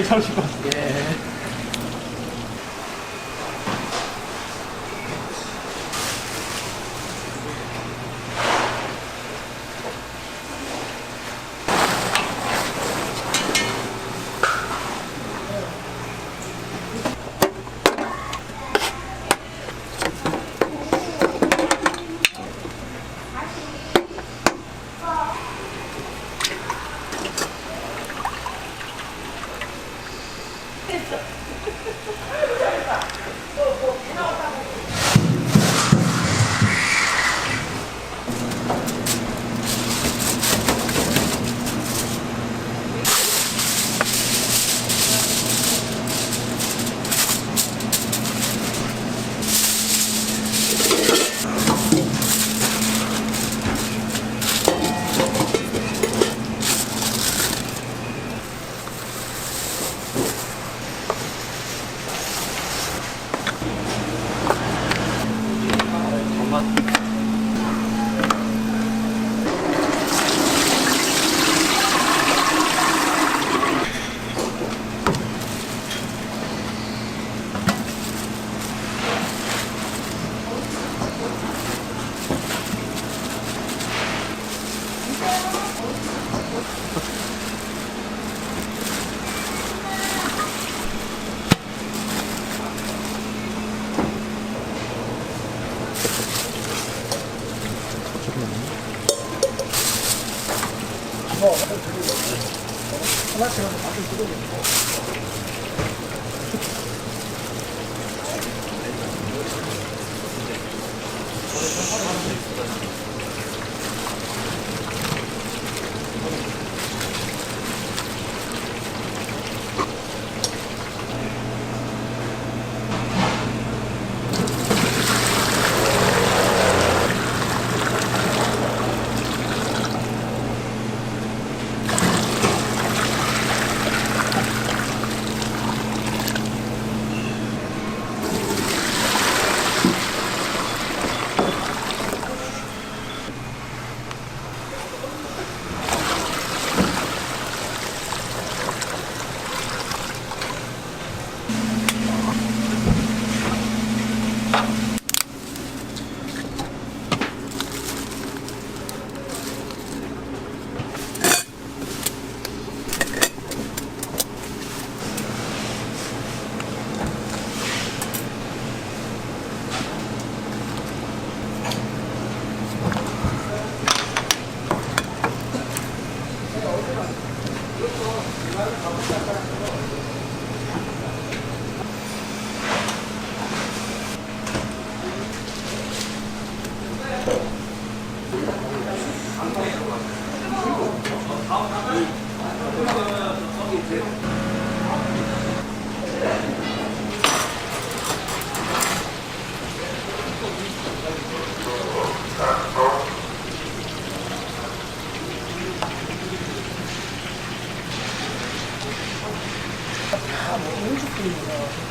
괜찮으실 것 待って待って待って。 같아요.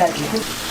냄새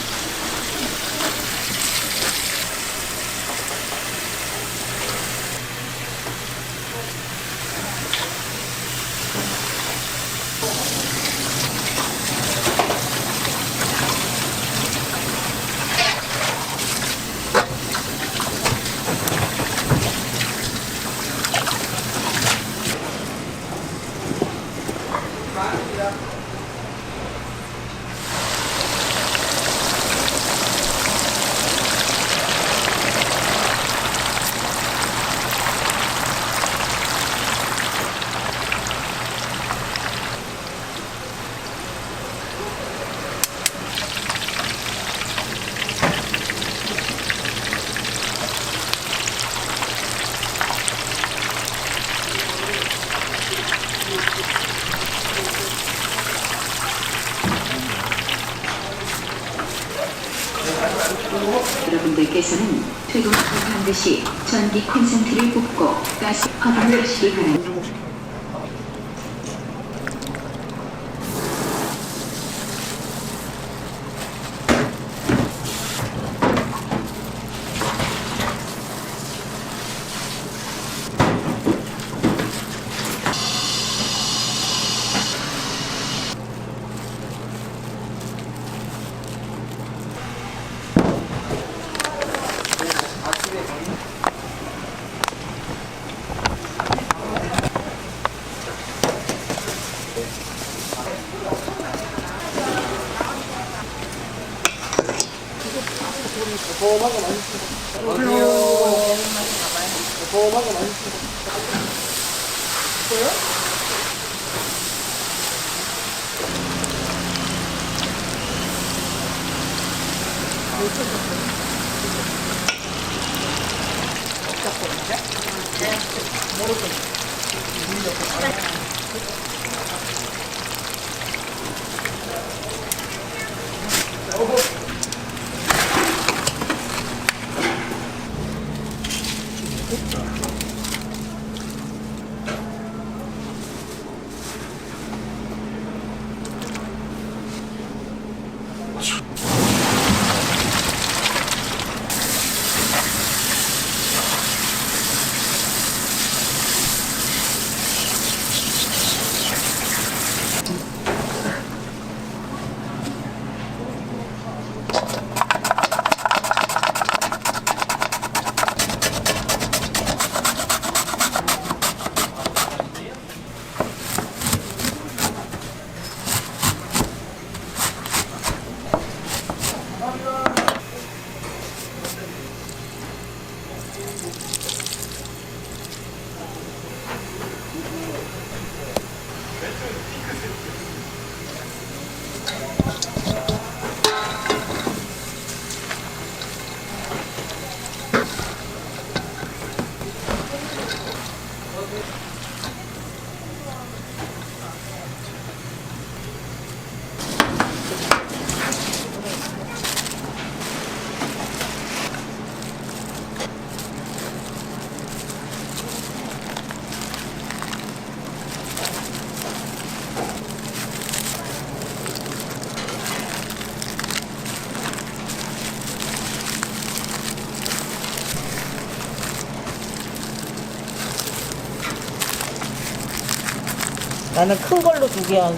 Merci. 고소하고 맛있습니다. 안녕하세요. 고소하고 맛있습니다. 뭐요? 모르겠어. 모르겠어. 나는 큰 걸로 두 개 한.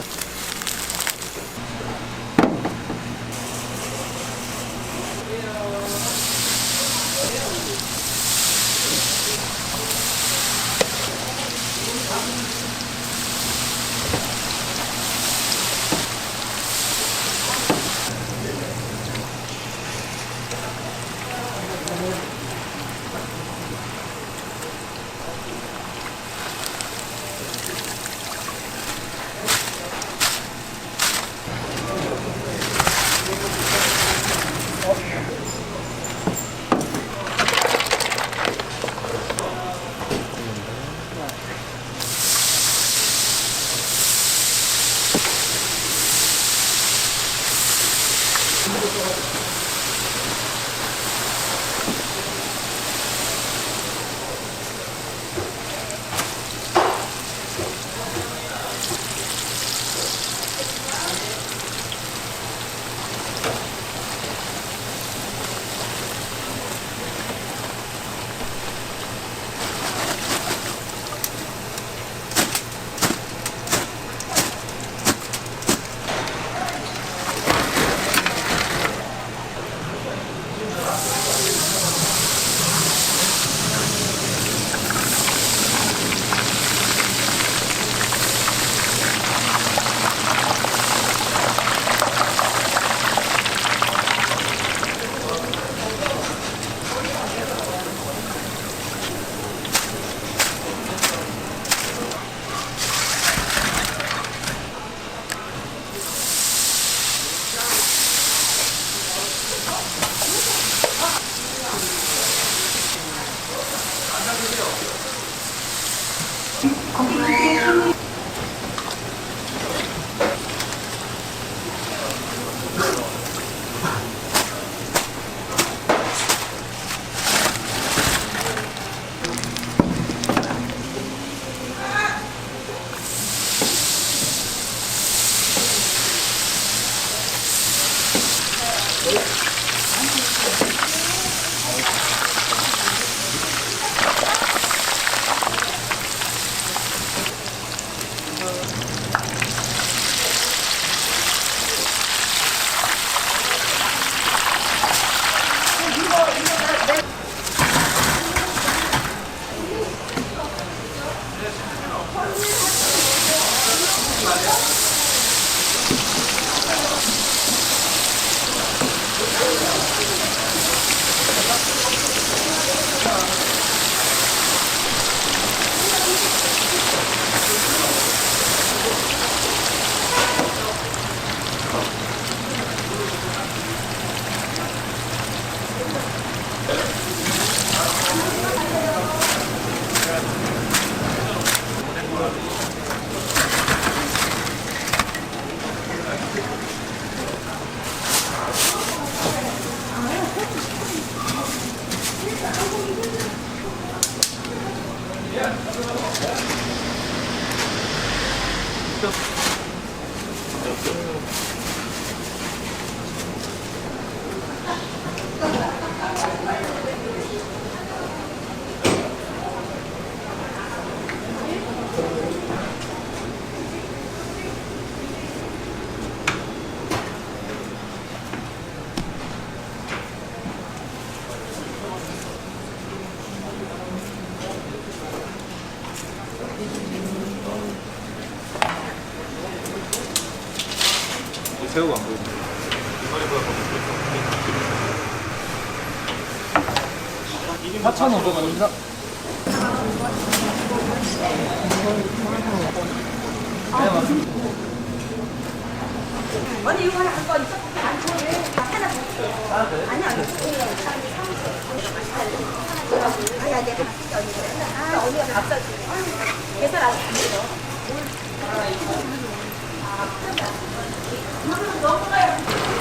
새우가 안 보이네. 4,500원입니다. 언니 이거 하나 갖고 와. 이쪽 안다 하나 줄게. 아니 아니. 아니 아니 내가 할게 언니. 아 언니가 밥 사줄게. 계산 안 했어. 너무 가요.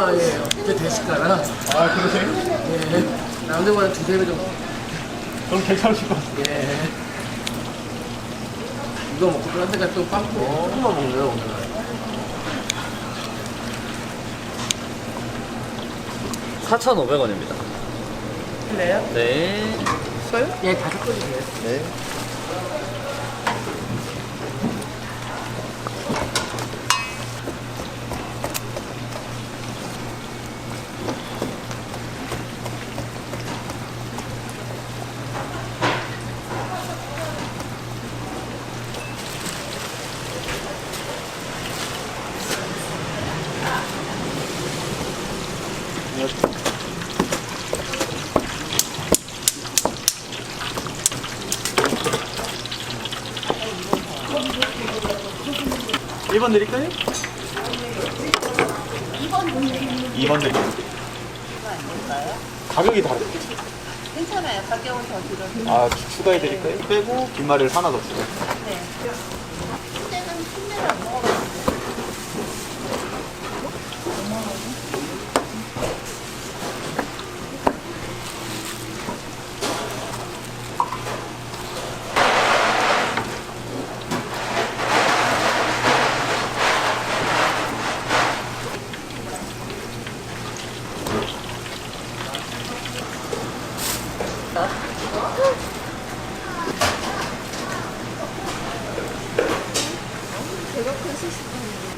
아, 예. 이제 대식가라. 아, 그러세요? 예. 남들보다 두세 배 정도. 그럼 괜찮으실 것 같아요. 예. 이거 먹고 또한 대가 또 빵꾸. 조금만 먹네요, 오늘. 4,500원입니다. 그래요? 네. 예, 다섯 건이세요. 네. 일번 드릴까요? 2번 드릴까요? 가격이 다르죠? 괜찮아요. 가격은 더 들어. 아, 추- 추가해 드릴까요? 빼고 김말이를 하나 더 주세요. 네. 我可是喜欢